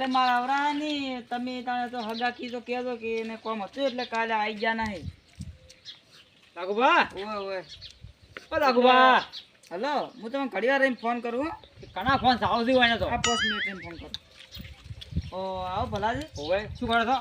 કાલે મારા આવરા ની તમે તાણે તો હગા કીધો કહેજો કે એને કોમ હતું એટલે કાલે આવી ગયા નહીં. લાગુભા? ઓય ઓય. ઓ લાગુભા. હલો હું તમને ઘડી વાર ફોન કરું ઘણા ફોન સાવધી હોય ને તો. આ પોસ્ટ મિનિટ ફોન કરું. ઓ આવો ભલાજી. ઓય શું કરો છો?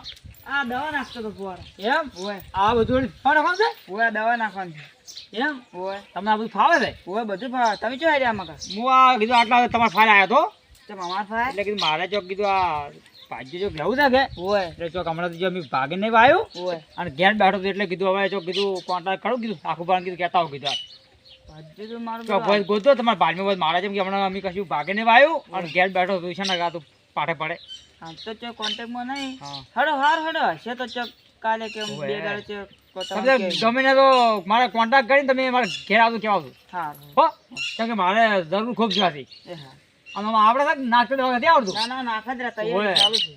આ દવા નાખતો તો ફુવારો. એમ? ઓય. આ બધું ફોન રાખો છે? ઓય દવા નાખવાનું છે. એમ? ઓય. તમને આ બધું ફાવે છે? ઓય બધું ફાવે. તમે શું આવ્યા મકા હું આ કીધું આટલા તમારા ફાઇલ આવ્યો તો. તો મામા થાય? એટલે કીધું મારે ચોક કીધું આ ભાગ્ય ચોક લેવું છે કે? ઓય. એટલે ચોક હમણાં તો જો મેં ભાગે નહીં આવ્યું ઓય. અને ઘેર બેઠો એટલે કીધું હવે ચોક કીધું કોન્ટ્રાક્ટ કરું કીધું આખું બાર કીધું કહેતા હોઉં કીધું મારું ગોતો તમારા ભાડમાં મારા જેમ કે હમણાં અમે કશું ભાગે નહીં આવ્યું અને ઘેર બેઠો હતો છે ને આ તો પાઠે પડે. હા તો ચો કોન્ટેક્ટમાં નહીં. હડો હાર હડો હશે તો ચો કાલે કે બે ગાડે ચો તમે તો મારે કોન્ટેક્ટ કરીને તમે મારા ઘેર આવતું કેવા આવતું હા. હો? કેમ કે મારે જરૂર ખૂબ જોવાથી હા. અને આપણે સાહેબ નાખતો તો નથી આવડતું? ના ના નાખ જ રહ્યા ઓય. ચાલુ છે.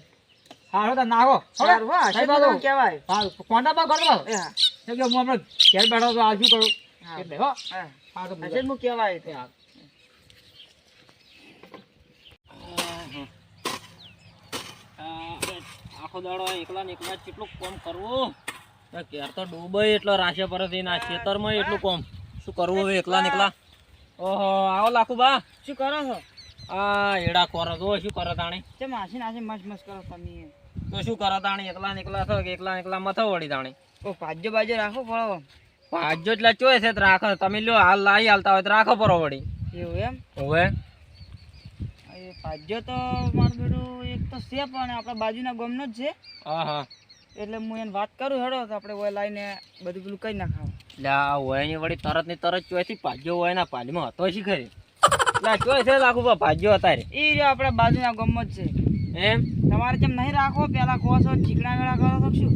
હા તો નાખો. સારું હો હશે કહેવાય હા કોન્ટ્રાક્ટ પર કરો એ હા. કે હું આપણે ઘેર બેઠો તો આ શું એટલે હો. હા. હા તો હશે હું કહેવાય તો. હા. આખો દાડો એકલા ને એકલા કેટલું કોમ કરવું? ઘેર તો ડૂબાય એટલો રાશે પર ના ખેતરમાં એટલું કોમ. શું કરવું હવે એકલા ને એકલા? ઓહો આવો લાખુ બા શું કરો છો? આ એડા કોરો તો શું કરો તાણી? તે માસી નાસી મસ્ત મસ્ત કરો તમે. તો શું કરો તાણી? એકલા એકલા છો કે એકલા ને એકલા મથો વળી તાણી? ઓ ભાજ્ય બાજુ રાખો ફળો ભાજ્યો એટલે ચોય છે રાખો. તમે લ્યો હાલ લાવી હાલતા હોય તો રાખો પરો વળી. એવું એમ? હવે. એ તો મારું બેટું એક તો છે પણ આપણા બાજુના ગામનો જ છે. હા હા. એટલે હું એને વાત કરું હેડો તો આપણે ઓય લાવીને બધું પેલું કઈ નાખાવ. એટલે આ હોય વળી તરતની તરત ચોયથી ભાજ્યો હોય ના પાલીમાં હતો શી ખરી? આ ચોય છે રાખું ભાજ્યો અત્યારે. એ રહ્યો આપણા બાજુના ગામમાં જ છે. એમ? તમારે જેમ નહીં રાખો પેલા કહો છો ચીકણા વેળા કરો તો શું?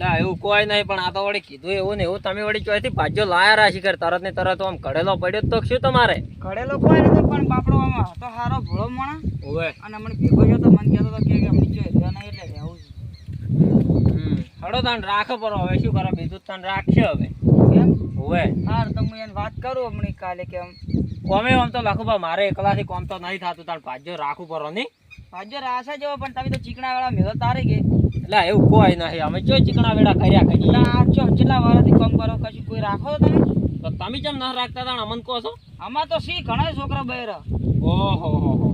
ના એવું કોઈ નહીં પણ આ તો વળી કીધું એવું ને એવું. તમે વળી ચોયથી ભાજ્યો લાયા રાશી કર તરત ને તરત આમ કડેલો પડ્યો તો શું તમારે? ઘડેલો કોઈ નથી પણ બાપડો આમાં તો સારો ભોળો માણા ઓવે. અને મને ભેગો જો તો મને કહેતો તો કે અમને જોઈએ ત્યાં નહીં એટલે રહેવું હમ. હડો તાન રાખો પર હવે શું કરો? બીજું તાન રાખશે હવે. છે એમ? ઓવે. હાર તો હું એને વાત કરું હમણાં કાલે કે આમ. કોમે આમ તો લખું બા મારે એકલાથી કોમ તો નહીં થતું તાર ભાજ્યો રાખવું પરો નહીં. ભાજ્યો રાસા જેવો પણ તમે તો ચીકણા વેળા મેળો તારે કે. એટલે એવું કોઈ નહીં અમે જો ચીકણા વેળા કર્યા એટલે આ જો કેટલા વારાથી કોમ કરો કશું કોઈ રાખો તમે? તો તમે કેમ ના રાખતા તા અમન કહો છો? આમાં તો સી ઘણા છોકરા બહેર ઓહો હો હો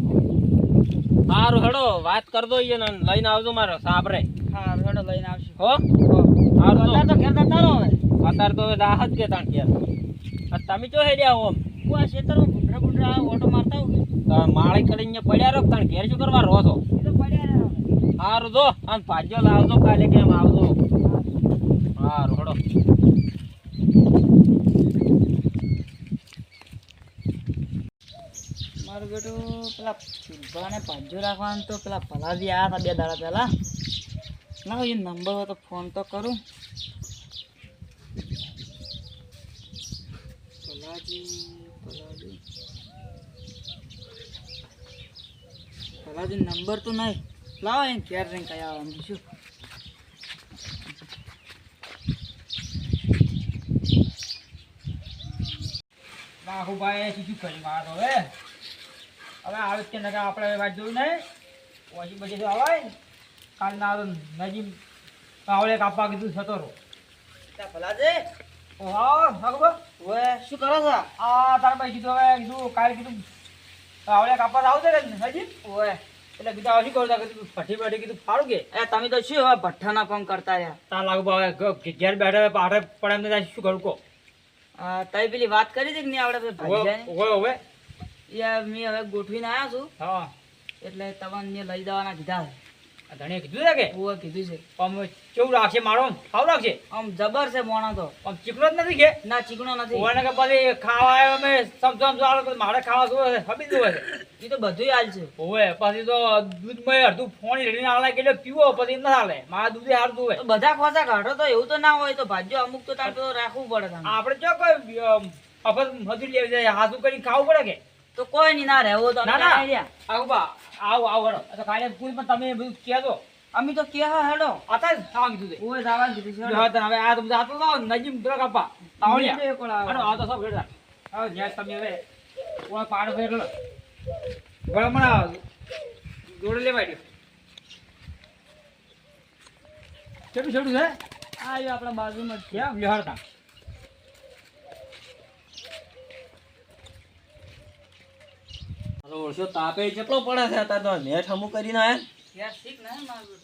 સારું હેડો વાત કર દો ને લઈને આવજો મારો સાબરે. હા હેડો લઈને આવશું. હો? હો. સારું તો ઘેર જતા રહો હવે. અત્યારે તો રાહત કે તાણ આ તમે જો હેડ્યા હો આ ખેતરમાં ભૂંડરા ભૂંડરા ઓટો મારતા હોઉં તો માળી કરીને પડ્યા રહો તાણ ઘેર શું કરવા રહો છો? એ તો પડ્યા રહ્યા હવે. સારું જો અને ભાજ્યો લાવજો કાલે કેમ આવજો. હા રોડો મારું બેટું પેલા ફૂલભાને ભાજ્યો રાખવાનું તો પેલા ભલાજી આવ્યા હતા બે દાડા પહેલાં. ના એ નંબર હોય તો ફોન તો કરું. ભલાજી નંબર તો નહીં. લાવો એમ ક્યારે રહીને કયા આવવાનું શું બાહુભાઈ, શું શું કર્યું વાત હવે હવે આવે છે નકા આપણે વાત જોયું નહીં. પછી પછી આવે કાલ ના કાપવા કીધું થતો રહો ભલાજી. ઓ હા ભગવા શું કરો છો? આ તારા ભાઈ કીધું હવે કીધું કાલે કીધું પાવડે કાપવા આવશે કે નજીમ ઓય એટલે કીધું હવે શું કીધું ભઠ્ઠી ભઠ્ઠી કીધું ફાડું કે? એ તમે તો શું હવે ભઠ્ઠાના કામ કરતા રહ્યા? તાર લાગુ ભાવે ઘેર બેઠા પાઠે પડે એમને શું કરું કો આ તઈ પેલી વાત કરી હતી કે નહીં આપણે ભાઈ ઓવે ઓવે. એ મેં હવે ગોઠવીને આવ્યો છું. હા. એટલે તમને લઈ જવાના કીધા છે. આ ધણીએ કીધું છે કે? ઓવે કીધું છે. આમ કેવું રાખશે મારો સારું રાખશે? આમ જબર છે મોણા તો. આમ ચીકણો જ નથી કે? ના ચીકણો નથી. ઓને કે પછી ખાવા આવ્યો અમે સમસમ ચાલો મારે ખાવા છે હબી છે એ તો બધું હાલ છે. ઓવે પછી તો દૂધમાં અડધું ફોણી રેડીને આલે કે પીવો પછી ના હાલે. મારા દૂધ હાર જોવે બધા ખોસા કાઢો તો એવું તો ના હોય તો ભાજ્યો અમુક તો તાર તો રાખવું પડે આપણે જો કોઈ અફત મજૂરી લેવી જાય હાથું કરીને ખાવું પડે કે? તો કોઈ નહીં ના રહેવો તો ના ના. આવું બા આવો આવો હેડો. તો કાલે પૂરી પણ તમે બધું કહેજો. અમે તો કે હેડો. આતા થવા કીધું ઓય જવા કીધું છે હા તને હવે આ તો આતો તો નજીમ દરો કાપા તાવળિયા હેડો આ તો સબ હેડો. હા જ્યાં તમે હવે ઓય પાડ ફેરલો ગળમણા જોડે લેવાય દે કેટલું છેડું છે? આ આપણા બાજુમાં ક્યાં વ્યવહાર હતા ઓળશો તાપે કેટલો પડે છે અત્યારે તો નેટ હમું કરીને આયા યાર શીખ ના મારું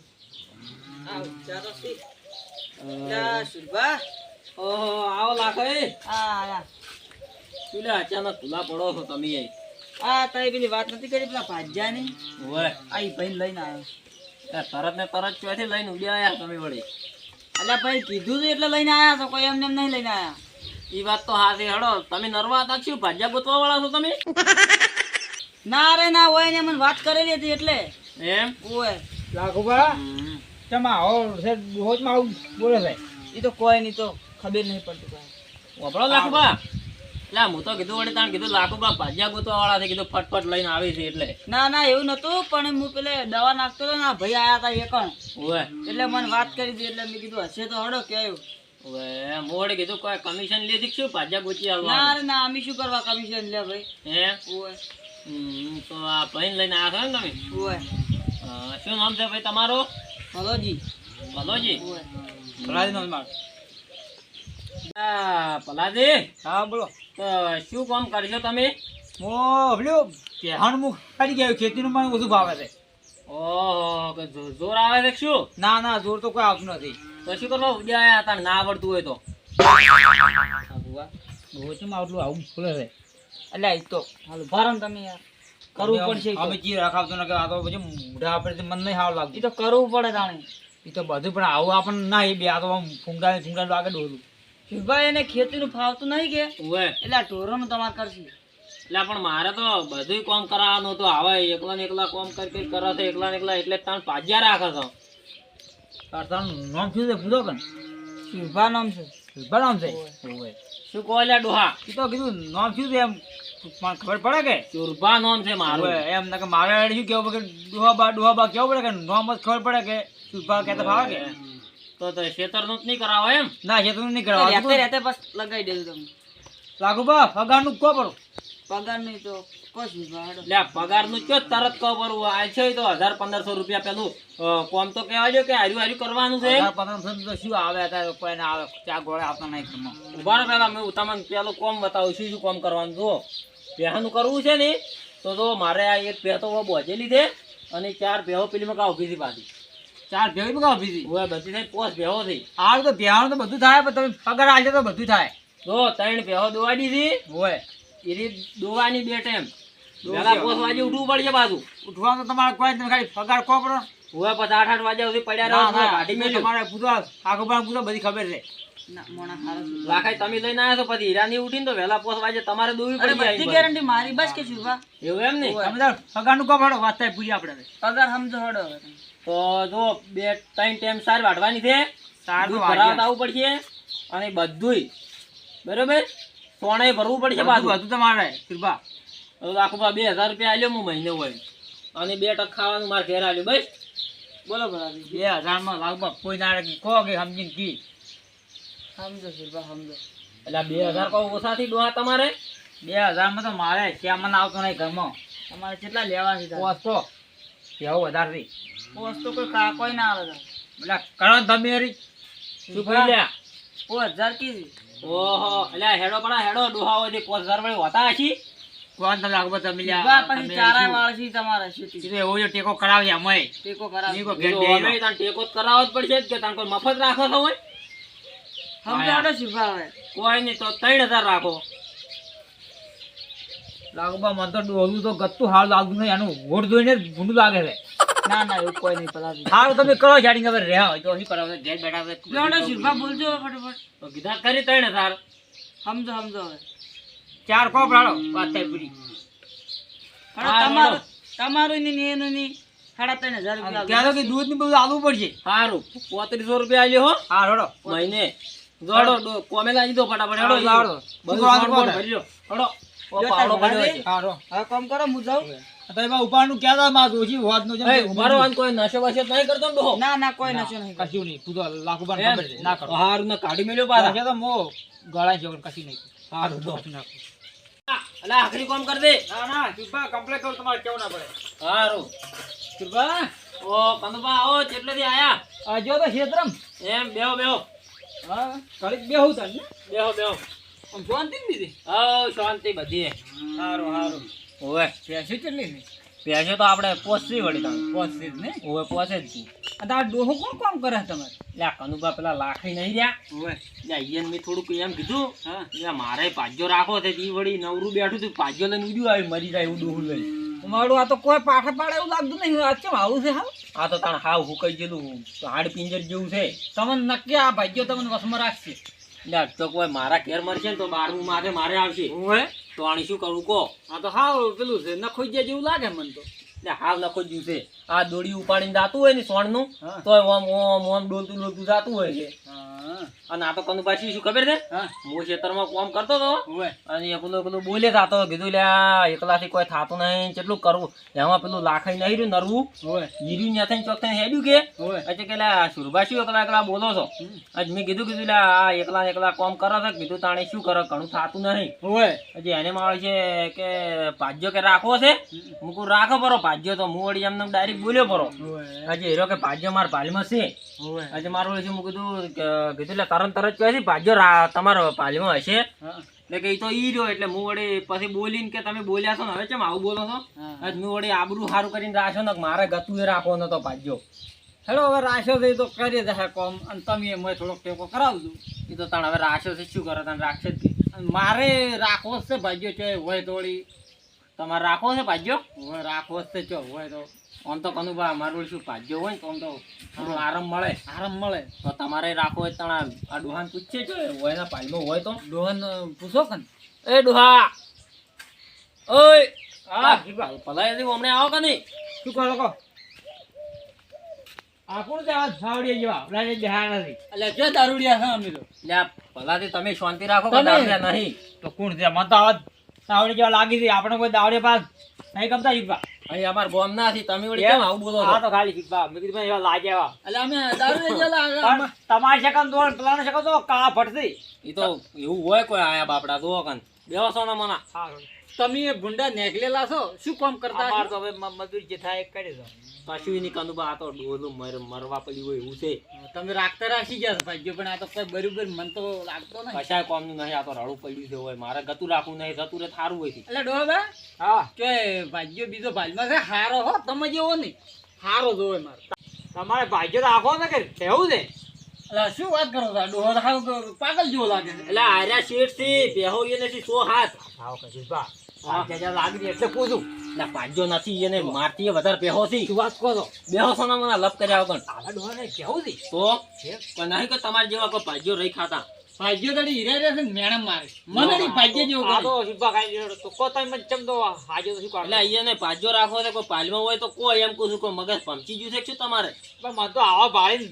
આવ ચાલો શીખ. લા સુરભા. ઓહો આવો લાખો એ. આ તુલે અચાનક ભૂલા પડો છો તમે એ આ તારી પેલી વાત નથી કરી પેલા ભાજ્યાની? ઓય. આ ભાઈ લઈને આવ્યો તરત ને તરત ચોથી લઈને ઉડ્યા આવ્યા તમે વળી. અલ્યા ભાઈ કીધું હતું એટલે લઈને આયા છો કોઈ એમને એમ નહીં લઈને આયા. એ વાત તો હાથી હડો. તમે નરવા હતા શું ભાજ્યા ગોતવા વાળા છો તમે? ના રે ના હોય ને મને વાત કરેલી હતી એટલે. એમ? ઓય. લાખુબા. ચમા આવો છે રોજમાં આવું બોલે છે. એ તો કોઈ નહીં તો ખબર નહીં પડતી કાંઈ. વપરો લાખુબા લા હું તો કીધું વડે તાણ કીધું લાખુબા ભાજ્યા ગોતવા વાળા છે કીધું ફટફટ લઈને આવી છે એટલે. ના ના એવું નતું પણ હું પેલે દવા નાખતો હતો ને ભાઈ આયા હતા એકણ. કણ ઓય. એટલે મને વાત કરી હતી એટલે મેં કીધું હશે તો હડો કે આવ્યું ઓય મોડે કીધું કોઈ કમિશન લીધી શું ભાજ્યા ગોચી ના આવવા રે ના અમે શું કરવા કમિશન લે ભાઈ? હે ઓય. તો આ ભાઈને લઈને આવ્યા છો ને તમે? શું નામ છે ભાઈ તમારું? ભલોજી. ઓય. ભલાજી નો માર. ભલાજી? હા બોલો. તો શું કામ કરશો તમે? પેલું પહેણ મુખ કાઢી ગયું ખેતીનું મને ઓછું ભાવે છે. ઓહો કે જોર આવે છે શું? ના ના જોર તો કોઈ આવતું નથી. તો શું કરવા ઉડ્યા હતા ના આવડતું હોય તો. આવું ખુલે છે. અલ્યા એ તો હાલો ભારો ને તમે યાર. કરવું પડશે ઈ તો. રખાવતો ને કે આ તો પછી મોઢા આપણે મન નહીં હાવ ઈ લાગતું તો કરવું પડે તાણે. એ તો બધું પણ આવું આપણને ના એ બે આ તો આમ ફૂંગાય ફૂંગાય લાગે ડોલું ભાઈ એને ખેતીનું ફાવતું નહીં કે? એટલે ઢોરોનું તમારે કરશે. એટલે પણ મારે તો બધું કોમ કરાવવાનું હતું આવે. એકલા ને એકલા કોમ કરી કરી કરે છે એકલા ને એકલા એટલે તાણ પાજ્યા રાખે છે. તાર તારું નામ શું છે? પૂછો કે નામ છે. નામ. શું કહો લ્યા ડોહા? એ તો કીધું નામ શું છે એમ? પણ ખબર પડે કે? ચુરબા નામ છે મારું. એમ ના કે મારે શું કેવું કે ડોહાબા ડોહાબા કેવું પડે કે? નામ જ ખબર પડે કે ચુરબા કહેતા ભાવે કે? તો તો શેતરનું જ નહીં કરાવો એમ? ના છે તું નહીં રહેતે કરાવવા રહેતે બસ લગાવી દેજો તમે લાગુ બા પગારનું કો પડો. પગાર નહીં તો કો શિલ્પા લે પગારનું કયો તરત કહો આ છે તો હજાર પંદરસો રૂપિયા પેલું કોમ તો કહેવા જો કે હાર્યું હાર્યું કરવાનું છે હજાર પંદરસો તો શું આવે અત્યારે કોઈ આવે ચા ગોળે આવતા નહીં ઘરમાં. ઊભા પેલા મેં તમને પેલું કોમ બતાવું શું શું કોમ કરવાનું જો પહેવાનું કરવું છે ને તો જો મારે આ એક પહે તો બોજેલી છે અને ચાર ભેહો પેલી માં ઊભી હતી પાછી. ચાર ભેગી ઊભી બીજી હવે બધી થઈ પોસ ભેહો થઈ. આ તો ભેહાનું તો બધું થાય પણ તમે પગાર આજે તો બધું થાય. જો ત્રણ ભેહો દોવાડી હતી હોય. એ દોવાની બે ટાઈમ વેલા પોસ વાગે ઉઠવું પડશે પાછું. ઉઠવાનું તો તમારે કોઈ તમે ખાલી પગાર કો પડો. હવે પછી આઠ આઠ વાગ્યા સુધી પડ્યા રહો કાઢી તમે તમારે પૂછો આખો પણ પૂછો બધી ખબર છે. ના મોણા હારો શિલ્પા. લાખાઈ તમે લઈને આવ્યા તો પછી હીરાની ઉઠીને તો વહેલા પોસ વાગે તમારે દોવી પડી બધી ગેરંટી મારી બસ કે એવું એમ નહીં? તાર પગારનું કો વાત થાય પૂરી આપણે પગાર સમજો હડો તો જો બે ત્રણ ટાઈમ સાર વાઢવાની છે. સાર. ભરાવતા આવવું પડશે. અને બધુંય. બરોબર? સોણે ભરવું પડશે બધું પાછું. બધું તમારે. કૃપા. આખું બે હજાર રૂપિયા આલ્યો હું મહિને હોય. અને બે ટક ખાવાનું મારે ઘેર આલ્યું. બસ. બોલો ભલાજી. બે હજારમાં લાગભગ કોઈ ના કહો કે સમજીને કી. સમજો કૃપા સમજો. એટલે બે હજાર કહું ઓછાથી ડોહા તમારે. બે હજારમાં તો મારે શ્યામન આવતો નહીં ઘરમાં. તમારે કેટલા લેવા છે તારે? કેવો વધારે પોસ તો કોઈ કા- કોઈ ના આવે. એટલે કરો તમે હરી. શું કહી લ્યા પોસ હજાર કીધી. ઓહો એટલે હેડો પડા હેડો ડોહા થી પોસ ઘર વળી હોતા હશી? કોણ તમને લાગભગ તમે લ્યા પછી ચારા શું? વાળ છે તમારે એ શેતી તો ટેકો કરાવી અમે ટેકો કરાવ નહીં ઘેર. અમે તાન ટેકો જ કરાવવો જ પડશે કે તાન કોઈ મફત રાખો છો હોય? સમજો હડો શિલ્પા હવે કોઈ નહીં તો ત્રણ હજાર રાખો. લાગભગ મને તો ડોલું તો ગત્તું હાલ લાગતું નહીં એનું વોટ જોઈને ભૂંડું લાગે છે. ના ના એવું કોઈ નહીં પલાવી હાલ તમે કરો જાડી ખબર રહ્યા હોય તો શું કરાવે ઘેર બેઠા જો શિલ્પા બોલજો ફટાફટ. તો કીધા કરી તણે તાર. સમજો સમજો હવે. ચાર કોપ રાડો વાત થઈ પૂરી. તમારું તમારું ને એનું નહીં સાડા ત્રણ હજાર રૂપિયા ત્યાં કે દૂધની બધું આલવું પડશે. સારું પોત્રીસો રૂપિયા આવી હો. હા રડો મહિને. જોડો કોમે લાગી દો ફટાફટ. હેડો. બધું હેડો. હવે કામ કરો હું જાઉં. તો ઉપાડનું ક્યાં હતા માં દોશી હોત નો એ ઊભા કોઈ નશો બશો નહીં કરતો ને ના ના કોઈ નશો નહીં કશું નહીં. તું તો લાખ ઉપર એમ? ખબર છે. ના કરો. હારું ને કાઢી મેલ્યો પાછા. પાછા તો મો. ગળા છે કશું નહીં. હારું તો. કશું આખરી કામ કર દે. ના ના ચૂપા કમ્પ્લેટ કરું તમારે કેવું ના પડે. હારું. ઓ કંદુભા આવો ચેટલેથી આયા. આ તો ક્ષેત્રમ. એમ બેહો બેહો. હા ઘડીક બેહું તાર બેહો બેહો. આમ શાંતિ દીધી હવ શાંતિ બધી. સારું સારું ઓવે પેસી કેટલી છે? પેસે તો આપણે પોસી વળી તમે. પોસી જ ને? ઓવે પોસે જ તું. આ તાર ડોહો કોણ કામ કરે છે તમારે? એટલે આ કનુભા પેલા લાખી નહીં રહ્યા. ઓવે લ્યા ઈયન મેં થોડુંક એમ કીધું હા. લ્યા મારે પાજો રાખો છે ઈ વળી નવરું બેઠું તું પાજો લઈને ઉડ્યું આવી મરી જાય એવું ડોહું લઈ મારું આ તો કોઈ પાઠે પાડે એવું લાગતું નહીં આ કેમ આવું છે હા આ તો તણ હાવ હુકાઈ ગયેલું હાડ પિંજર જેવું છે. તમને નક્કી આ ભાગ્યો તમને વસમાં રાખશે. આ તો કોઈ મારા ઘેર મરશે ને તો બારમું મારે મારે આવશે. ઓવે તો આણી શું કરવું કહો? આ તો હાવ પેલું છે નખોઈ જાય જેવું લાગે મને તો. એટલે હાવ જ્યું છે. આ દોડી ઉપાડીને જાતું હોય ને સોણનું હા. તો ઓમ ઓમ ઓમ ડોલતું ડોલતું જાતું હોય છે. હા. અને આ તો કનું પાછી શું ખબર છે? હા. ખેતરમાં કોમ કરતો હતો. અને એ પેલું પેલું બોલે થાતો કીધું લ્યા એકલાથી કોઈ થાતું નહીં કેટલું કરવું એમાં પેલું લાખાઈ નહીં રહ્યું નરવું. હીર્યું ત્યાં થઈને ચોક થઈને હેડ્યું કે? એટલે કે લે સુરભાષી એકલા એકલા બોલો છો? આજ મેં કીધું કીધું લ્યા આ એકલા એકલા કામ કરો છો કીધું તાણે શું કરો? ઘણું થાતું નહીં. હજી એને મારે છે કે ભાજ્યો કે રાખવો છે? હું કહું રાખો પરો ભાજ્યો તો. હું વળી એમને ડાયરેક્ટ બોલ્યો પરો. હજી હીરો કે ભાજ્યો મારા ભાલમાં છે. હજી મારું હું કીધું કીધું એટલે તરત તરત કહે છે ભાજ્યો તમારો પાલીમાં હશે. એટલે કે તો ઈ રહ્યો એટલે હું વળી પછી બોલીને કે તમે બોલ્યા છો ને હવે કેમ આવું બોલો છો? હા. વળી આબરૂ સારું કરીને રાખશો ને મારે ગતું એ રાખવો નતો ભાજ્યો હેલો હવે રાખ્યો છે તો કરી દે કોમ અને તમે મેં થોડોક ટેકો કરાવજો. એ તો તણ હવે રાખ્યો છે શું કરો તને રાખશે જ મારે રાખવો છે ભાગ્યો છે હોય તોડી તમારે રાખવો છે ભાજ્યો હોય રાખવો છે ચો હોય તો. આમ તો કનું બા મારું શું ભાજ્યો હોય ને તો આમ તો થોડું આરામ મળે. આરામ મળે. તો તમારે રાખો હોય તણા આ ડોહાન પૂછે જો હોય ના પાલમાં હોય તો. ડોહાન પૂછો કે એ ડોહા. ઓય હા. પલાય હતી હમણાં આવો કે નહીં? શું કરો કહો આ કોણ છે? આ સાવડિયા જેવા આપણા બિહાર નથી એટલે કે દારૂડિયા છે અમે તો. તમે શાંતિ રાખો કે દારૂડિયા નહીં? તો કોણ છે? મને તો આવા સાવડી જેવા લાગી છે. આપણે કોઈ દાવડે પાસ નહીં ગમતા શીખવા અહીં અમાર ગોમ ના હતી તમે વળી કેમ આવું બોલો આ તો ખાલી શીખવા. મે કીધું ભાઈ એવા લાગે એવા. એટલે અમે દારૂ લઈ પણ તમારી શકન દોડ પ્લાન શકો તો કા ફટતી એ તો એવું હોય કોઈ આયા બાપડા તો કન. બેસો ને. મના તમે એ ભૂંડા નેકલેલા છો? શું કામ કરતા અમાર તો હવે મજૂર જે થાય એ કરી દો. પાછું એની નહીં આ તો ડોલું મર મરવા પડ્યું હોય એવું છે. તમે રાખતા રાખી ગયા ભાગ્યો પણ આ તો કોઈ બરોબર મન તો લાગતો નહીં. કશાય કોમનું નહીં આ તો રડું પડ્યું છે હોય મારે ગતું રાખવું નહીં જતું રે થારું હોય એટલે ડોબા હા. કે ભાગ્યો બીજો ભાઈમાં છે હારો હો તમે જેવો નહીં. હારો જોવે મારે. તમારે ભાગ્યો તો આખો ને કે કેવું છે? એટલે શું વાત કરો છો? ડોહો હાવ પાગલ જેવો લાગે છે. એટલે આર્યા શેઠથી બેહો નથી સો હાથ. આવો કશું બા લાગી એટલે પાજો નથી એને મારતી વધારે બેહો થી શું વાત કહો બેહો છો ને મને લપ કર્યા વગર. આવા ડોહાને કેવું છે? તો? પણ નહીં કે તમારે જેવા કોઈ ભાજ્યો રહી ખાતા. ભાગ્યો તો હીરા રહે મેડમ મારે. મને નહીં ભાગ્ય જેવો આ તો શિલ્પા ખાઈ તો કો તમે ચમ તો હાજો તો શું એટલે અહીંયા ને ભાજ્યો રાખવો કોઈ પાલમાં હોય તો કોઈ એમ કહું છું કોઈ મગજ પમચી ગયું છે શું તમારે? પણ મને તો આવા ભાઈ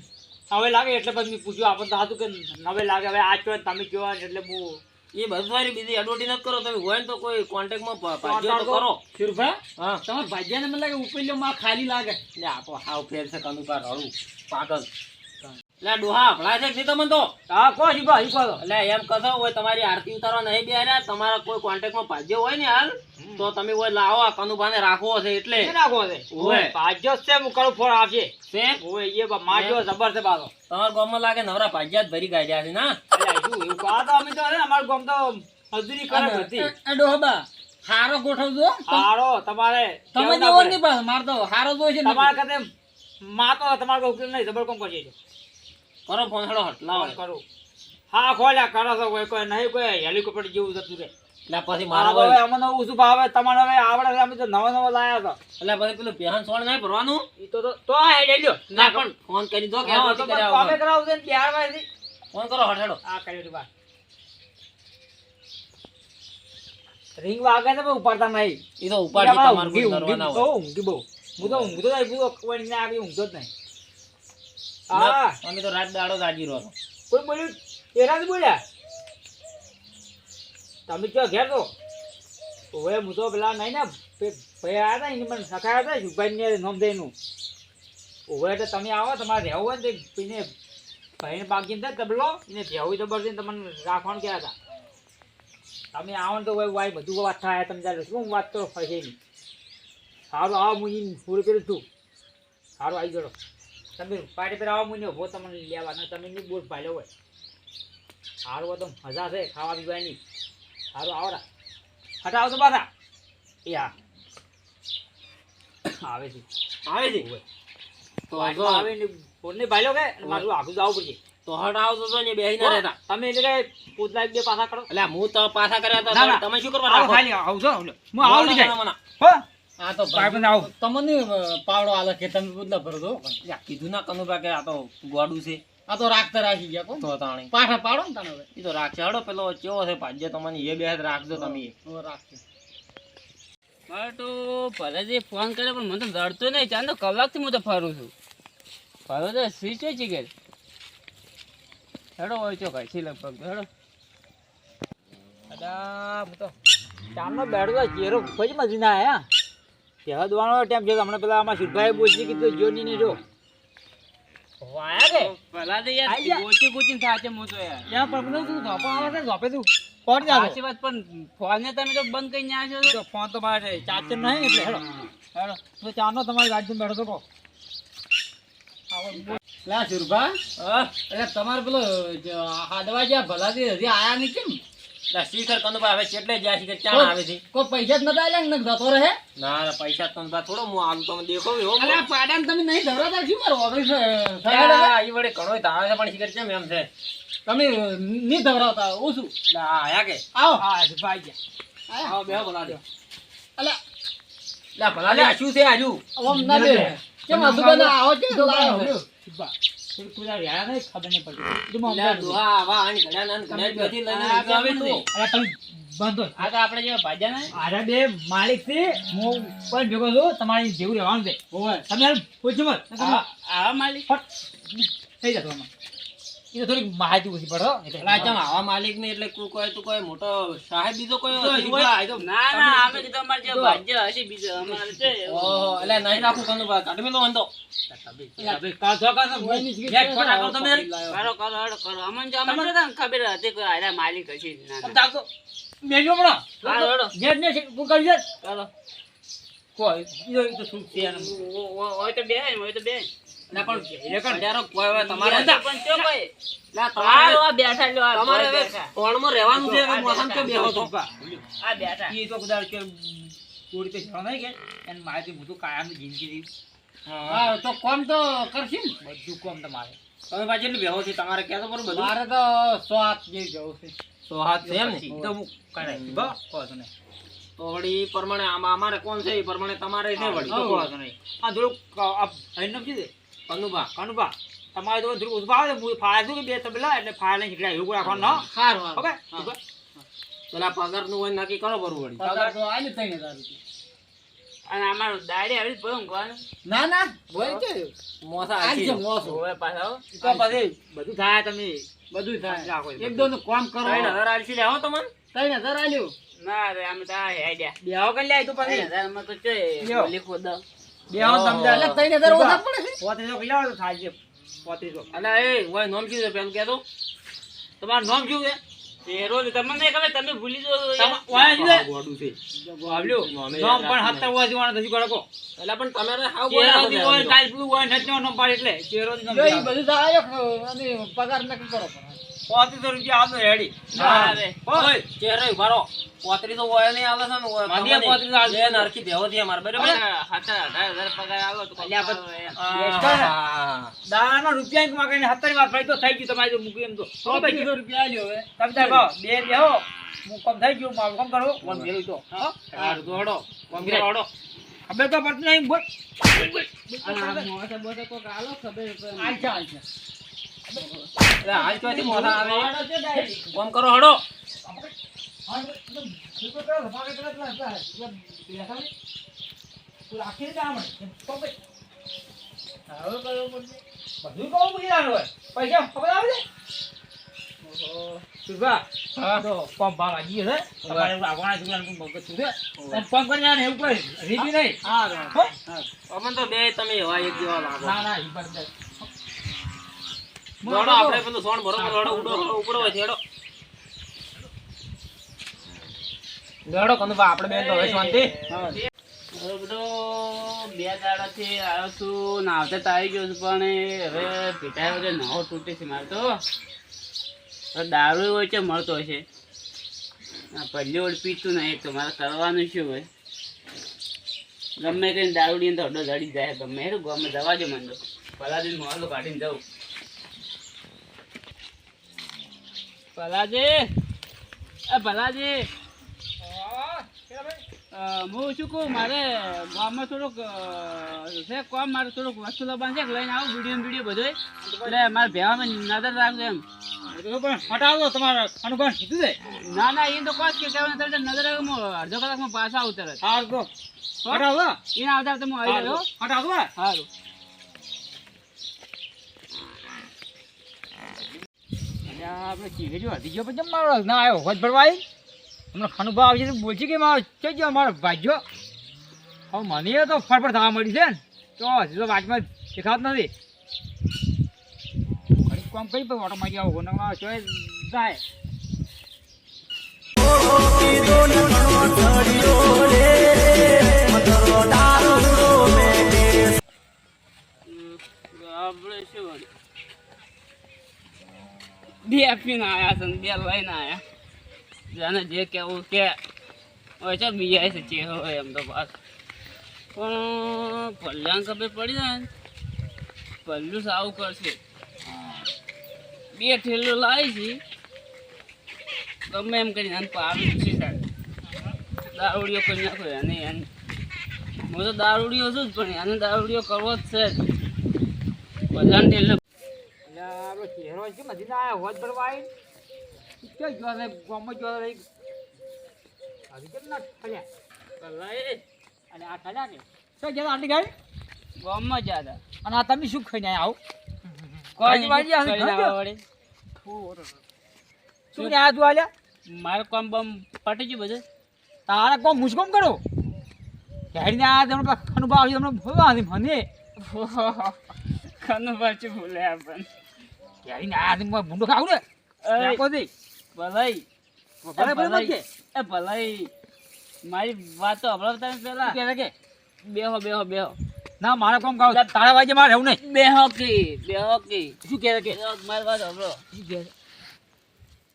હવે લાગે એટલે પછી પૂછ્યું આપણને તો હતું કે નવે લાગે? હવે આ તમે કહેવા એટલે હું એ બધું સારી બીજી એડવર્ટી નથી કરો. તમે હોય ને તો કોઈ કોન્ટેક્ટમાં ભાજ્યો તો કરો. શિરભા હા. તમારે ભાજ્યાને મને લાગે ઉપરલ્યો માં ખાલી લાગે. એટલે આ તો હાવ ફેર છે કનુકા રડું. પાગલ. આ ડોહા હભળાય છે તમને તો? હા કો શિલ્પા શીખવા કો એટલે એમ કહો હોય તમારી આરતી ઉતારવા નહીં બેહાર્યા તમારા કોઈ કોન્ટેક્ટમાં ભાજ્યો હોય ને હાલ તો તમે ઓય લાવો આ કનુભાને રાખવો છે એટલે. રાખવો છે? ઓય. ભાજ્યો છે હું કરું ફોન આવશે. છે? ઓય એ બા માજો જબર છે બાતો તમારા ગામમાં લાગે નવરા પાજ્યા જ ભરી ગાડ્યા છે ના? શું એવું કહો તો અમે તો અમારું ગામ તો મજૂરી કરે બધી. ડોહબા હારો ગોઠવજો હારો તમારે તમે જેવો નહીં પાછો માર તો હારો જોઈ છે તમારે કદે માતો તો તમારે ઉકેલ નહીં જબર કોમ કરશે. કરો ફોન હેડો હટલા કરું. હા ખોલ્યા કરો છો કોઈ કોઈ નહીં કોઈ હેલિકોપ્ટર જેવું જતું રે એટલે પછી મારા હવે અમને ઓછું ભાવે? તમારે હવે આવડે અમે તો નવો નવો લાયા હતા એટલે પછી પેલું બેહન સોળ નહીં ભરવાનું? ઈ તો તો- તો હેડે લ્યો ના પણ ફોન કરી દો કે હા, તો વગર. કરાવવું છે બિહારમાંથી ફોન કરો હટ હેડો. આ કર્યો બા રિંગ વાગે છે પણ ઉપાડતા નહીં. એ તો ઉપાડી તમારું કરવાના તો ઊંઘી બહુ હું તો ઊંઘતો નહીં, કોઈ ના આવી ઊંઘતો જ નહીં. હા. અમે તો રાત દાડો રાજી રહો કોઈ બોલ્યું? એના જ બોલ્યા. તમે ક્યાં ઘેર તો હવે હું તો પેલા નહીં ને ભાઈ આવ્યા હતા એને મને સખાયા હતા સુભાઈ ને નોમ દઈનું. હવે તો તમે આવો તમારે રહેવું હોય ને તો એને ભાઈને બાકી હતા તબલો. એને રહેવું તો ને તમને રાખવાનું ક્યાં હતા. તમે આવો ને તો ભાઈ બધું વાત થાય તમે ચાલો શું વાત તો ફસે નહીં સારું આવો હું પૂરું કરું છું. સારું આવી જડો તમે પાટી પર આવો મુન્યો ભો તમને લેવાનો તમે ની બોટ ભાલ્યો હોય. સારું તો મજા છે ખાવા પીવાની. સારું આવો ને હટાવો તો પાછા. એ હા આવે છે. આવે છે? તો આવે ને ફોન ભાલ્યો કે મારું આખું જવું પડશે. તો હટ તો ને બેહી ના રહેતા. તમે એટલે કે પૂતલા બે પાછા કરો. એટલે હું તો પાછા કર્યા હતા તમે શું કરવા રાખો? ખાલી આવું હું આવું જ ના, ના, ના. હો. આ તો ભાઈ આવો. તમને પાવડો આલે કે તમે બદલા ભરો છો? કીધું ના કનુભા કે આ તો ગોડું છે. આ તો રાખતા રાખી ગયા કોણ? તો તાણી. પાછા પાડો ને તને હવે. એ તો રાખશે. હડો પેલો કેવો છે ભાજ્ય તમને એ બે રાખજો તમે. રાખજો તો ભલે ફોન કરે પણ મને તો દડતો નહીં. ચાંદો કલાકથી હું તો ફરું છું. ફરો તો સ્વીચ હોય છે કે? હેડો હોય ચો કઈ લગભગ. હેડો. અડા હું તો ચામનો બેઠો તો ચેરો ખોજ મજી ના આયા. કહેવા દવાનો ટાઈમ છે હમણાં પેલા આમાં સુરભાઈ બોલજી કીધું જોની ની જો. વાયા કે ભલા તો યાર જા. ગોચી ગોચી થાચે તો યાર. ત્યાં પણ તું ધોપા આવે છે? ધોપે તું કોણ જાતો સાચી વાત પણ ફોન ને તમે તો બંધ કરી આવ્યા છો તો. ફોન તો મારે ચાર્જર નહીં એટલે હેડો. હેડો. તો ચાનો તમારી ગાડી બેઠો તો બોલ. લા સુરભા. એટલે તમારે પેલો હાડવા જ્યાં ભલાથી હજી આયા નહીં કેમ? શિખર કનુભા હવે કેટલે જ્યાં શિખર ચાણ આવે છે? કોઈ પૈસા જ નતા આલ્યા ને જતો રહે? ના ના, પૈસા કનુભા થોડો હું આલું તમે દેખો એવો અરે પાડા તમે નહીં ધરાવતા શું મારો ઓગણીસ ઈ વડે ઘણોય તો આવે છે પણ શિખર કેમ એમ છે? તમે નહીં ધરાવતા હું શું? આયા કે? આવો. હા ભાઈ ગયા. આવો બેહો બોલા દો અલે લા ભલા શું છે આજુ? ઓમ ના દે કેમ આજુબાજુ આવો છે નહીં ખબર નહીં પડતી. તું આવા આની લઈને આવે તું. અરે તમે બંધો આ તો આપણે જે ભાજ્યા ને આરા બે માલિક છે હું પણ ભેગો છું તમારી જેવું રહેવાનું છે. તમે પૂછ્યું મત આ- માલિક? થઈ જતો એ તો થોડીક માહિતી ઓછી પડે હો, એટલે. આવા માલિક ને એટલે કોઈ કોઈ તો કોઈ મોટો સાહેબ બીજો કોઈ ના ના અમે કીધું અમારે જે ભાજ્ય હશે બીજો અમાર છે ઓહો, એટલે નહીં રાખું કનુભા કાઢી મેલો વાંધો આપણે કાલ છો કાલ છો. યાર, ફોન રાખો તમે યાર. કરો કરો હેડો કરો અમને જો અમને તો ખબર હતી કે આરા માલિક હશે. ના. મેલ્યો હમણાં. જેટ ને કરી દે. કોઈ, ઈ તો- શું છે એમ. ઓ- ઓ- હોય તો બે હોય તો બે પણ કોઈ તમારે પણ ચો કોઈ એટલે તમારે આ બેઠા લ્યો, તમારે હવે કોણમાં રહેવાનું છે હવે મોસામાં બેહો છો? આ બેઠા. ઈ તો કદાચ કે તો જવા નહીં કે. એને માહિતી બધું કાયમની જિંદગી હા. હા તો કોમ તો કરશી ને? બધું કોમ તમારે તમે પાછી એટલું બેહો છો તમારે કહેતો ખરું બધું? મારે તો સ્વાદ જે જવું છે. સો હાથ છે એમ ને? તો હું કઈ બસ, કહો છો તો વળી પ્રમાણે આમાં અમારે કોણ છે? એ પ્રમાણે તમારે છે વળી. તો કહો નહીં. આ થોડુંક આ અહીં કીધું કનુભા કનુભા તમારે તો ધ્રુવ ઊભા આવે ફાળા કે બે તબલા એટલે ફાળા નીકળ્યા એવું રાખવાનું ન? સારું ઓકે. પેલા પગારનું હોય નક્કી કરો બરોબર. પગાર તો આલ્યું ત્રણ હજાર અને અમારું દાડી આવી ભયું કોણ ના ના હોય કે? મોસા આજ મોસો. હવે પાછા તો પછી? બધું થાય તમે. બધું થાય. રાખો એ એક દો નું કામ કરો. ત્રણ હજાર આલસી લેવો તમને ત્રણ હજાર આલ્યું. ના રે અમે તો હેડ્યા. બેહો કરી લે તો પછી. ત્રણ હજારમાં તો લ્યો. બોલી તમારું નામ શું છે? તેરો તમને નહીં ખબર તમે ભૂલી જો ગોડું. છે. નામ પણ. એટલે હાવ બોલ્યા હોય, કાલ પેલું હોય, નથી નામ પાડે એટલે. નામ. બધું થાય અને પગાર નક્કી કરો પોત્રીસો રૂપિયા આપો, રેડી. ના રે. ઓય, ચહેરો ઊભા રહો. પોત્રીસો હોય નહીં આવે છે ને ઓય માદિયા તમને પોત્રીસો આલશે. બે નરકી ભેહો થી અમારે બરાબર હતા હજાર પગાર આલો તો અલ્યા રૂપિયા માં કહીને સત્તરમાં ફાયદો થઈ ગયો તમારે મૂકી એમ તો સો પૈકી. ત્રીસો રૂપિયા લ્યો હવે તમે તાર બે બેહો. હું કમ થઈ ગયું મારું કામ કરો વન ભેરું તો હો? હારું હડો. કોમ્પ્યુટર હડો. ખબર તો પડતી બોલ બોલ બોલ બોલ બોલ બોલ બોલ બોલ બોલ બોલ બોલ બોલ બોલ બોલ બોલ એટલે આવે કોમ કરો હડો બધું કહું મૂકી પૈસા ખબર આવે છે? સુભા, તો પંપ વાગી ગયો છે. તમારે છોકરાનું મગજ પંપ કરી એવું રીતી નહીં. હો? અમન તો બે તમે એવા એક જેવા લાગો ના, ના, ઈ પર દે. હડો આપણે પેલું સોણ બરોબર હડો ઉડો ઉપડો હોય છે હડો. હડો આપણે બેન તો હવે શાંતિ. બધો બે દાડાથી આવ્યો છું ને આવતે ગયો છું પણ હવે પીતા વગર નવો તૂટે છે મારે તો. દારૂ હોય છે મળતો હશે. આ પહેલી ઓળ પીતું નહીં તો મારે કરવાનું શું હોય? ગમે તેને દારૂડી અંદર અડો જડી જાય ગમે એટલું ગમે જવા દે મને તો. પલાજી મોડું કાઢીને જાઉં. પલાજી એ ભલાજી. હું શું કહું મારે ગામમાં થોડુંક છે કોમ મારે થોડુંક વસ્તુ લાવવાનું છે લઈને આવું વીડિયો વીડિયો બધો એટલે મારે ભેવામાં નજર રાખજો એમ. પણ હટાવો તમારે અનુભવ કીધું છે ના ના એ તો કોચ કે કહેવાનું તરત નજર હું અડધો કલાકમાં પાછા આવું તરત હા? તો હટાવો એને આવતા તમે આવી રહ્યો હટાવો સારું હતી ગયો પછી મારો ના આવ્યો હોજ ભરવાઈ હમણાં ખાનું ભાવ આવશે તો બોલছি કે મારો છે ગયો હવે મને તો ફરફર થવા મળી છે ને તો હજી તો વાતમાં દેખાત નથી ઘડીક કામ કરી પછી ઓટો આવો આપણે શું? બે પીને આયા છે બે લઈને આયા. જાને જે કેવું કે હોય છે બીઆઈ છે ચેહરો હોય એમ તો પાસ પણ પલ્યાને ખબર પડી જાય ને, પલ્લું સાવું કરશે. બે ઠેલું લાવી છે. ગમે એમ કરીને આને પાડી છે સાહેબ. દારૂડીઓ કરી નાખો એને એને. હું તો દારૂડીઓ છું જ, પણ એને દારૂડીઓ કરવો જ છે. બધાને ઠેલો આપણો ચહેરો છે નથી ના આવ્યો હોજ ભરવાઈ ક્યાં ગયો છે ગામમાં ગયો છે હજી કેમ ના ફર્યા અને આ ઠલ્યા કે શું ગયા આંટી ગાડી ગામમાં જ હતા. અને આ તમે શું ખાઈને આવો કોઈ વાજી આવે, વળી. શું ને આ તું આલ્યા? મારે કોમ બમ પટી ગયું બધું. તારે કોમ મુસ્કોમ કરો? હેડીને આ તમને ખાનું આવી તમને ભોવા મને. ખાનું પાછું ભૂલે આપણને? હેડીને આ તમને ભૂંડો ખાવું ને. નાખો દે. ભલાઈ. ભલે ભલે. કે એ ભલાઈ. મારી વાત તો હમણાં તમે પેલા. કે કે? બેહો બેહો બેહો. ના મારે કોમ ખાવ. તારા વાજે મારે રહેવું નહીં. બેહો કી બેહો કી. શું કહે કે? મારી વાત હમણો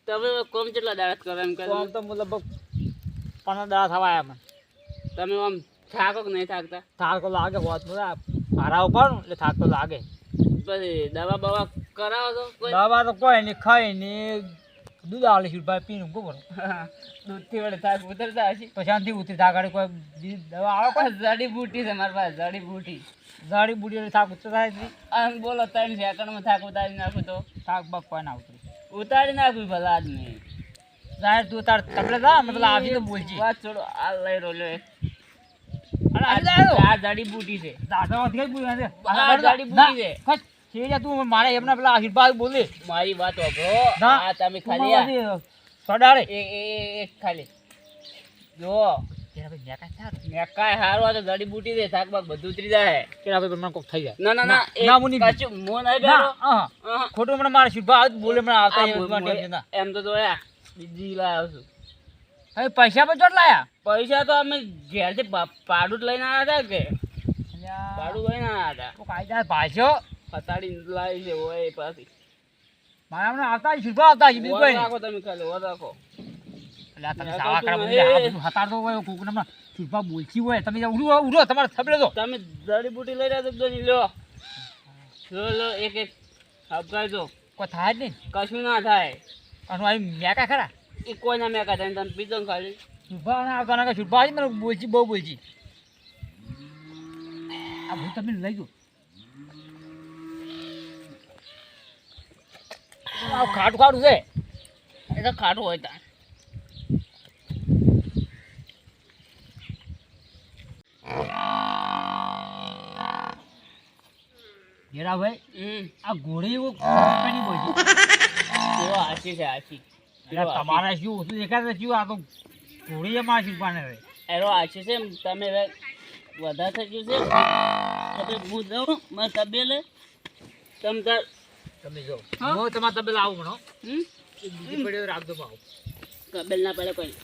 તમે કોમ કેટલા દાડા કરો એમ કોમ તો મતલબ પંદર દાડા થવા આવ્યા મને તમે આમ થાકો કે નહીં થાકતા? થાકો લાગે હોત ભાડા ઉપર એટલે થાક તો લાગે. પછી દવા બવા કરાવો દવા તો કોઈ નહીં ખાઈ ને દૂધ આલે છે ભાઈ પીને ઊંઘો દૂધથી વડે થાક ઉતરતા હશે. તો શાંતિ ઉતરી થાક આડે કોઈ બીજી દવા આવે કોઈ? જડીબુટી છે મારી પાસે જડીબુટી જડી બુડી એટલે થાક ઉતરતા છે? આમ બોલો ત્રણ સેકન્ડમાં થાક ઉતારી નાખું તો. થાક બાક કોઈ ના ઉતરી. ઉતારી નાખું ભલા આદમી. જાહેર તું તાર તબલે જા મતલબ આવી તો બોલજી. વાત છોડો આ લઈ રોલ્યો એક. આ જડીબુટી છે. દાદા કઈ બોલ્યા છે? આ ગાડી બુટી છે. ખસ તું મારે એમના પેલા આશીર્વાદ બોલે. મારી વાત ના. આ તમે ખાલી આ. સડાડે. એ એક- એક ખાલી. જો. તેરા ભાઈ મેં કાંઈ થાક મેં કાંઈ હારું આ તો જડીબુટી છે થાક બાક બધું ઉતરી જાય. તેરા ભાઈ મને કોક થઈ જાય. ના ના ના ના, હું કાચું મોં ના બેરો. હા હા. ખોટું મને મારે આશીર્વાદ બોલે મને આવતા આ એ મો- મને મો- ટેન્શન ના. એમ તો જોયા બીજી લાવ્યો છું. હવે પૈસા પણ ચોટ લાયા? પૈસા તો અમે ઘેરથી પાડું જ લઈને આવ્યા હતા કે? પાડું લઈને આવ્યા હતા. કાયદા પતાડી લાવી છે ઓય પાછી. મારા હમણાં આવતા આશીર્વાદ આવતા બીજું કોઈ રાખો તમે ખાલી વર રાખો. એટલે તમે સાવા કરા તું બોલી, આ બધું હતારતો હોય કોકને હમણાં આશીર્વાદ બોલતી હોય તમે ઉડો ઉડો તમારે થબલે દો તમે જડીબુટી લઈ રહ્યા તો લ્યો. લો લો એક એક આપકાજો કોઈ થાય જ નહીં. કશું ના થાય. અને આ મેકા ખરા? એ કોઈના મેં થાય તમે પીધો ને ખાલી. શુભા ના આવતા ના શુભા મને બોલજી બહુ બોલજી આ ભૂત તમે લઈ દો આ ખાટું ખાટું છે. એ તો ખાટું હોય ત્યાં હીરાભાઈ આ ઘોડી એવો કંપની બોલી. એવો આશી છે આશી એટલે તમારે શું ઓછું દેખાશે શું આ તો ઘોડી એમાં શુભાને રહે એનો હાચી છે તમે હવે વધારે થઈ ગયું છે. તમે હું જાઉં મારે તબેલે તમ તાર તમે જો. હા? તમારે તબેલ આવું ભણો બીજી પડ્યો રાખજો ભાવ તબેલ ના પડે કોઈ.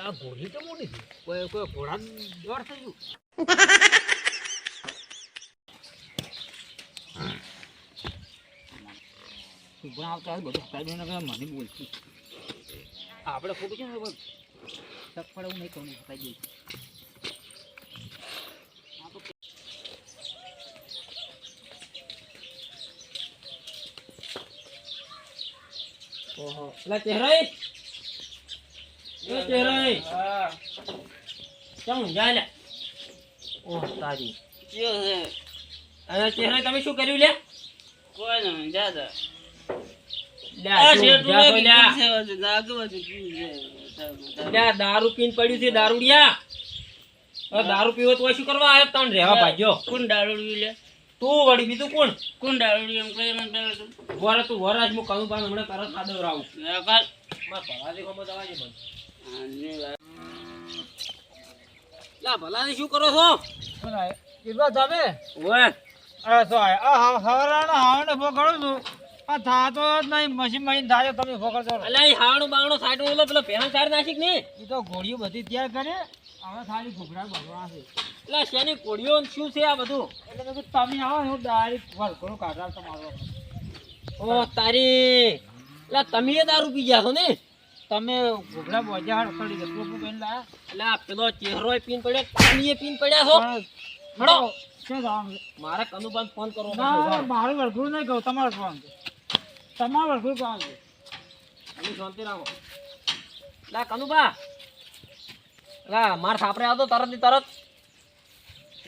આ ઘોડી તો મોટી છે. કોઈ કોઈ ઘોડા દોડ થઈ ગયું. આવતા હોય બધું હટાવી દે ને મને બોલશું. આપણે ખોટું છે ને પડે એવું નહીં કહું દઈશ ઓહો. એટલે ચહેરાઈ. એ ચહેરાઈ. ચમ જાય ઓહ તારી. કેવું છે અને ચહેરાઈ તમે શું કર્યું લે કોઈ નહીં જાતા દારૂ પીને પડ્યું છે દારૂડિયા. દારૂ પીવો તો શું કરવા આવ્યો? તને રહેવા ભાગ્યો કોણ દારૂ લે તું વળી બીજું કોણ? કોણ દારૂડિયું એમ કહી મને પહેલા તું. વરે તું વરાજ હું કનું પાન હમણાં તરત ખાધો રાવું લે કાલ. મારા ભલાથી ખબર જવા દે મને. હા, લે ભલાજી શું કરો છો? કેટલા જાવે ઓય. અરે તો આ આ હવારાનો હાવને ફોકડું છું. આ થાતો જ નહીં મશીન મશીન થાય તમે ફોકડજો અલે અહીં હાવણું બાવણું સાઈડ ઓલો પેલો પહેણ સાર નાખી કે નહીં? એ તો ઘોડીઓ બધી તૈયાર કરે. હવે ખાલી ઘોઘરા ભરવા છે. એટલે શેની કોળીઓ શું છે આ બધું? એટલે કીધું તમે આવો હું ડાયરેક્ટ વલકડું કાઢાલ તમારો. ઓ તારી. એટલે તમે દારૂ પી ગયા છો ને? તમે ઘોઘરા બોજા હાડ દે ટોપું પહેરી લાયા? એટલે આ પેલો ચહેરો પીન પડ્યો તમે પીન પડ્યા છો? હડો. મારે કનુભાન ફોન કરો ના. મારું વળગું નહીં કહું તમારું ફોન તમારું કામ કોણ છે? તમે શાંતિ રાખો. લા કનુભા લા મારા સાપરે આવતો તરતની તરત.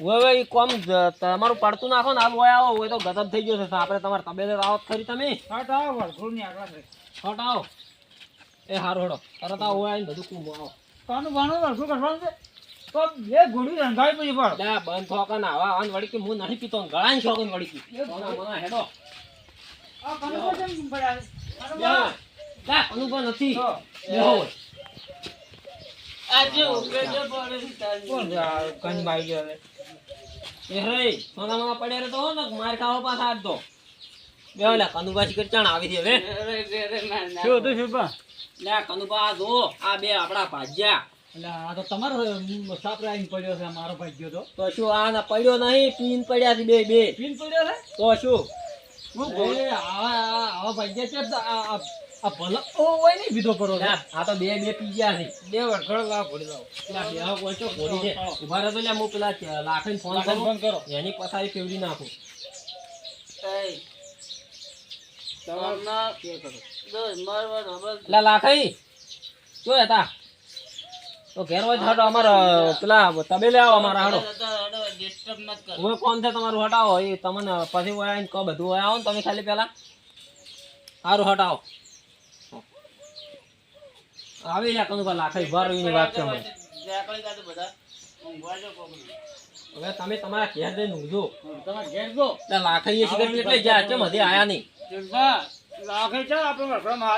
હવે ઈ કોમ તમારું પડતું નાખો ને આ હોય આવો હોય તો ગદબ થઈ ગયો છે. આપણે તમારે તબેલે આવો ખરી તમે. છટ આવો વળગું ની આગળ છટ આવો. એ હારું હડો. તરત આવો આવીને બધું કુંભ આવો. કોનું ભણું વળગું કરવાનું છે? તો બે ગોળી રંગાઈ પછી પણ. ના બંધ થોકા ના આવા આન વળી કે હું નહીં પીતો ગળાની શોખન વળી કી. મોના મોના હેડો. આ કનું કેમ છે? કનું બેહો. નથી. બેહો પડે કોણ આ ગયો હવે? એ રે સોના મોના પડ્યા રે તો ને માર ખાવા પાછા આજ તો બેહો લે કનુભા આવી છે હવે. ઘરે ઘરે માર નાખ. શું હતું શું લે કનુભા જો આ બે આપડા ભાજ્યા. એટલે આ તો તમારો સાપરે પડ્યો છે મારો ભાઈ તો. તો શું આ ના પડ્યો નહીં પીન પડ્યા છે બે બે. પીન પડ્યો છે? તો શું? આવા આવા- છે આ ભલા ઓ હોય નહીં બીધો કરો આ તો બે બે પી ગયા છે. બે વળગડો લા ભરી દો પેલા બે કોઈ તો ઘોડી છે. ઊભા રહેતો લે હું પેલા લાખન ફોન ફોન કરો. એની પથારી ફેવરી નાખો. એય, તમારના દો મારવા બસ. લે લાખાઈ જો હતા. તો ઘેર હોય હટો અમારો પેલા તબેલે આવો અમારા હડો ડિસ્ટર્બ રહો, મત કર. હવે કોણ છે તમારું હટાવો? એ તમને પછી હોય આવીને કહો બધું હોય આવો ને તમે ખાલી પેલા. સારું હટાવો. આવી લે કનું લાખાઈ ભર એની વાત છે જો હવે તમે તમારા ઘેર જઈને ઊંઘજો. તમારા ઘેર જો એટલે લાખાઈએ સિગરેટ એટલે જ્યાં છે મધે આયા નહીં. લાગે છે આપણે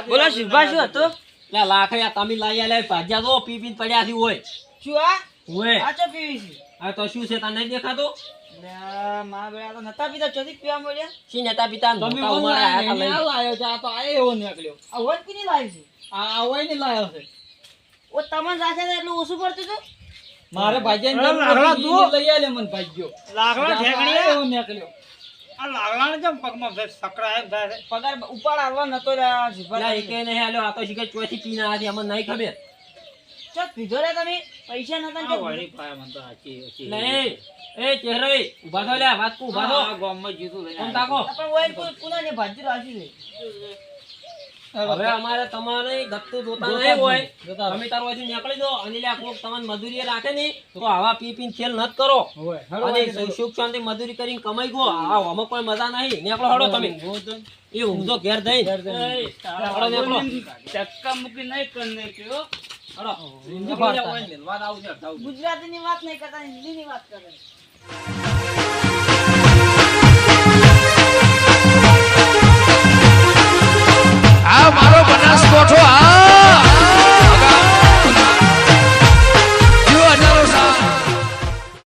બોલો શિવભા શું હતો? એટલે લાખાઈ આ તમે લઈ આલે ભાજ્યા તો પી પીને પડ્યા થી હોય શું આ? હોય આ પીવી છે. આ તો શું છે તને દેખાતો? મારા બેટા તો નતા પીતા ચોથી પીવા મળ્યા. શી નેતા પિતા? તમે આયા તા છે આ તો આ એવો નીકળ્યો. આ વોટ પીની લાવી છે. આ હોય ને લાયો છે. ઓ તમને રાખે એટલું ઓછું પડતું હતું? મારે ભાઈ લાકડા તું. લઈ આલે મને ભાગ્યો લાકડા ઠેકણીયા? એવો નીકળ્યો આ લાકડાને કેમ પગમાં સકરા એમ થાય પગાર ઉપાડ આવવા નતો રહ્યા આ શિલ્પા એટલે એ કે નહીં આલ્યો આ તો શીખે ચોથી પીને અમને નહીં ખબર. ચો પીધો રે તમે? પૈસા નતા ને વળી પાયા મને તો હાચી હાચી. એટલે એ ચહેરો ઊભા થો લે વાત તું ઊભા થો. આ ગામમાં જીતું લઈને કોણ તાકો? પણ ઓય ને ભાજી રાખી છે. હવે અમારે તમારે ગત્તું જોતા નહીં હોય. નહીં. તમે તારો બાજુ નીકળી દો અને લ્યા કોક તમને મજૂરી રાખે ને તો આવા પી પીને ખેલ નત કરો. અને સુખ શાંતિ મજૂરી કરીને કમાઈ ગો આ અમુક કોઈ મજા નહીં. નીકળો હડો તમે. એ ઊંઘો ઘેર જઈ હડો નીકળો. ચક્કા મૂકી નહીં કર કયો હિન્દી આવું હટાવું. ગુજરાતીની વાત નહીં કરતા હિન્દીની વાત કરે.